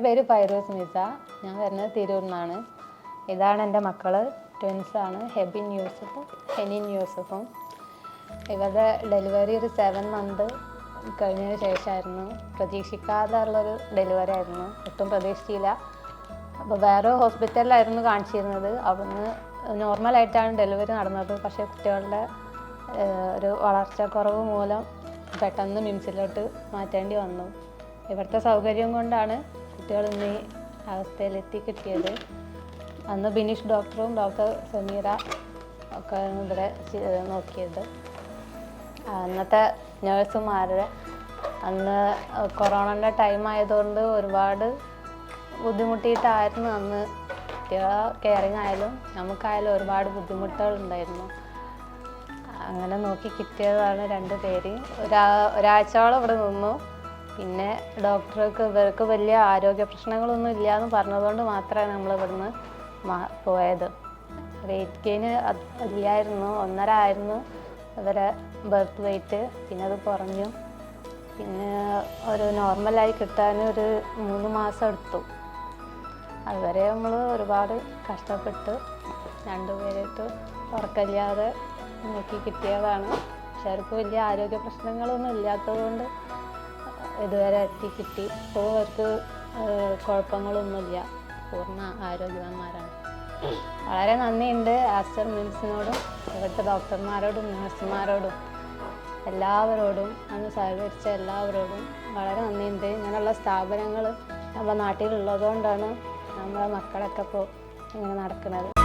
എന്റെ പേര് ഫൈറൂസ് മിസ ഞാൻ വരുന്നത് തിരൂരിൽ നിന്നാണ് ഇതാണ് എന്റെ മക്കൾ ട്വിൻസാണ് ഹെബിൻ യൂസഫും ഹെനിൻ യൂസഫും. ഇവരുടെ ഡെലിവറി ഒരു സെവൻ മന്ത് കഴിഞ്ഞതിന് ശേഷമായിരുന്നു. പ്രതീക്ഷിക്കാതുള്ളൊരു ഡെലിവറി ആയിരുന്നു. ഒട്ടും പ്രതീക്ഷിച്ചില്ല. അപ്പോൾ വേറെ ഹോസ്പിറ്റലിലായിരുന്നു കാണിച്ചിരുന്നത്. അവിടുന്ന് നോർമലായിട്ടാണ് ഡെലിവറി നടന്നത്. പക്ഷേ കുട്ടികളുടെ ഒരു വളർച്ചക്കുറവ് മൂലം പെട്ടെന്ന് മിംസിലോട്ട് മാറ്റേണ്ടി വന്നു. ഇവിടുത്തെ സൗകര്യം കൊണ്ടാണ് കുട്ടികൾ ഇന്ന് ഈ അവസ്ഥയിലെത്തി കിട്ടിയത്. അന്ന് ബിനീഷ് ഡോക്ടറും ഡോക്ടർ സമീറ ഒക്കെ ഇവിടെ നോക്കിയത്. അന്നത്തെ നേഴ്സുമാരുടെ അന്ന് കൊറോണന്റെ ടൈം ആയതുകൊണ്ട് ഒരുപാട് ബുദ്ധിമുട്ടിയിട്ടായിരുന്നു അന്ന് കുട്ടികളെ കെയറിങ് ആയാലും നമുക്കായാലും ഒരുപാട് ബുദ്ധിമുട്ടുകൾ ഉണ്ടായിരുന്നു. അങ്ങനെ നോക്കി കിട്ടിയതാണ് രണ്ട് പേര്. ഒരാ ഒരാഴ്ചയോളം ഇവിടെ നിന്നു. പിന്നെ ഡോക്ടർക്ക് ഇവർക്ക് വലിയ ആരോഗ്യ പ്രശ്നങ്ങളൊന്നും ഇല്ല എന്ന് പറഞ്ഞതുകൊണ്ട് മാത്രമാണ് നമ്മൾ ഇവിടുന്ന് പോയത്. വെയിറ്റ് ഗെയിൻ ഇല്ലായിരുന്നു ഒന്നര ആയിരുന്നു. അവരെ ബർത്ത് വെയിറ്റ് പിന്നെ അത് കുറഞ്ഞു. പിന്നെ ഒരു നോർമലായി കിട്ടാൻ ഒരു മൂന്ന് മാസം എടുത്തു. അതുവരെ നമ്മൾ ഒരുപാട് കഷ്ടപ്പെട്ട് രണ്ടുപേരായിട്ട് ഉറക്കമില്ലാതെ നോക്കി കിട്ടിയതാണ്. പക്ഷെ അവർക്ക് വലിയ ആരോഗ്യ പ്രശ്നങ്ങളൊന്നും ഇല്ലാത്തതുകൊണ്ട് ഇതുവരെ എത്തി കിട്ടി. ഇപ്പോൾ അവർക്ക് കുഴപ്പങ്ങളൊന്നുമില്ല. പൂർണ ആരോഗ്യവാന്മാരാണ്. വളരെ നന്ദിയുണ്ട് ആസ്റ്റർ മിംസിനോടും ഇവിടുത്തെ ഡോക്ടർമാരോടും നഴ്സുമാരോടും എല്ലാവരോടും അന്ന് സഹകരിച്ച എല്ലാവരോടും വളരെ നന്ദിയുണ്ട്. ഇങ്ങനെയുള്ള സ്ഥാപനങ്ങൾ നമ്മുടെ നാട്ടിലുള്ളതുകൊണ്ടാണ് നമ്മുടെ മക്കളൊക്കെ ഇപ്പോൾ ഇങ്ങനെ നടക്കുന്നത്.